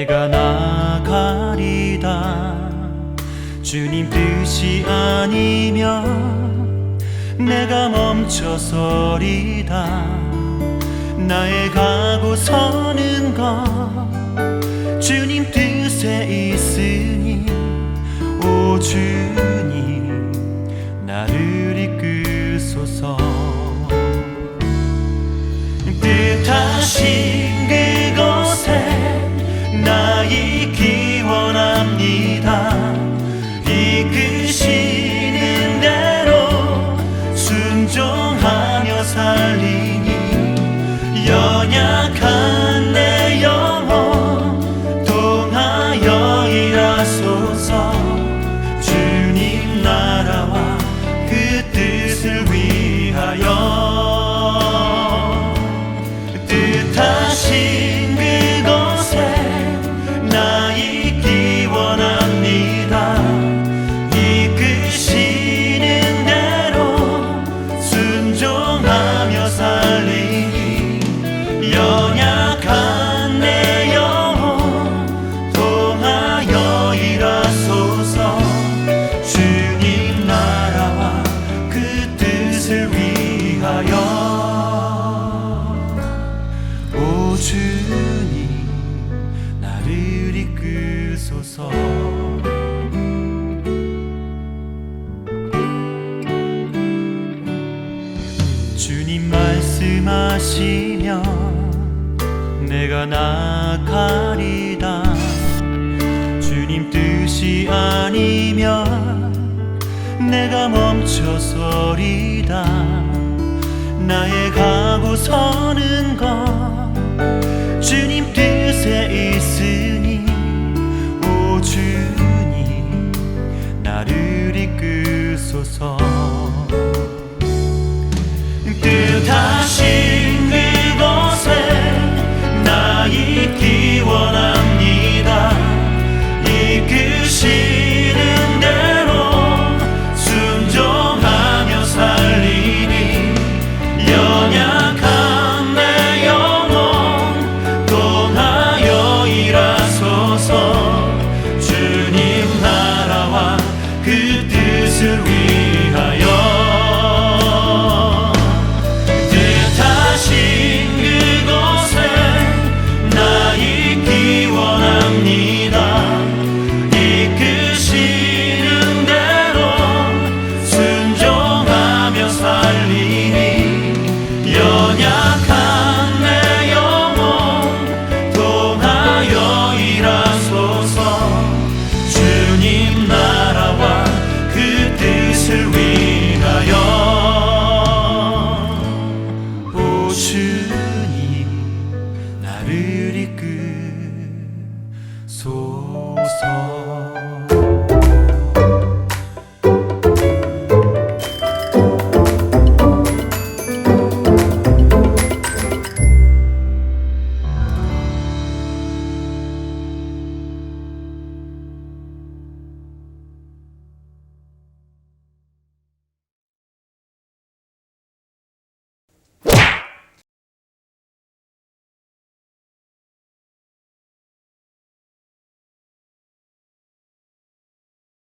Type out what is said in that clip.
내가 나가리다. 주님 뜻이 아니면 내가 멈춰서리다. 나의 가고 서는 것 주님 뜻 주님 나를 이끄소서. 주님 말씀하시며 내가 나가리다. 주님 뜻이 아니면 내가 멈춰서리다. 나의 가고 서는 것 주님 뜻에 있으니 오 주님 나를 이끄소서